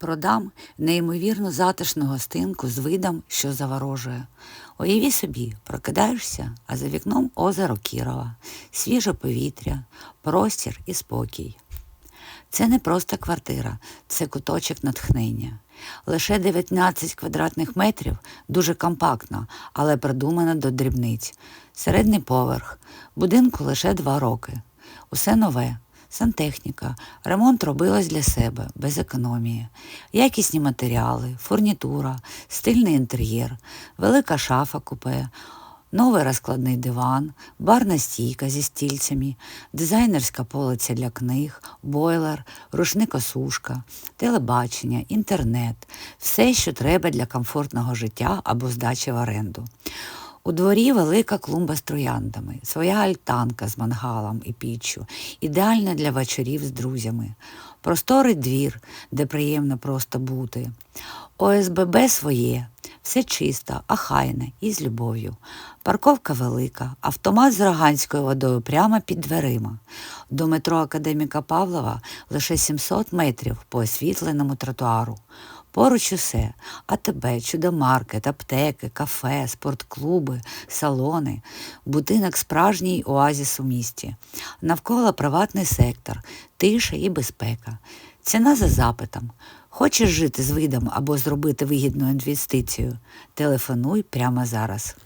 Продам неймовірно затишну гостинку з видом, що заворожує. Уяві собі, прокидаєшся, а за вікном озеро Кірова, свіже повітря, простір і спокій. Це не просто квартира, це куточок натхнення. Лише 19 квадратних метрів дуже компактно, але продумано до дрібниць. Середній поверх, будинку лише два роки. Усе нове, сантехніка, ремонт робилось для себе, без економії. Якісні матеріали, фурнітура, стильний інтер'єр, велика шафа купе, новий розкладний диван, барна стійка зі стільцями, дизайнерська полиця для книг, бойлер, рушник-осушка, телебачення, інтернет, все, що треба для комфортного життя або здачі в оренду. У дворі велика клумба з трояндами, своя альтанка з мангалом і піччю, ідеальна для вечорів з друзями, просторий двір, де приємно просто бути. ОСББ своє, все чисто, ахайне і з любов'ю. Парковка велика, автомат з роганською водою прямо під дверима. До метро Академіка Павлова лише 700 метрів по освітленому тротуару. Поруч усе АТБ, чудомаркет, аптеки, кафе, спортклуби, салони, будинок справжній оазіс у місті. Навколо приватний сектор, тиша і безпека. Ціна за запитом. Хочеш жити з видом або зробити вигідну інвестицію? Телефонуй прямо зараз.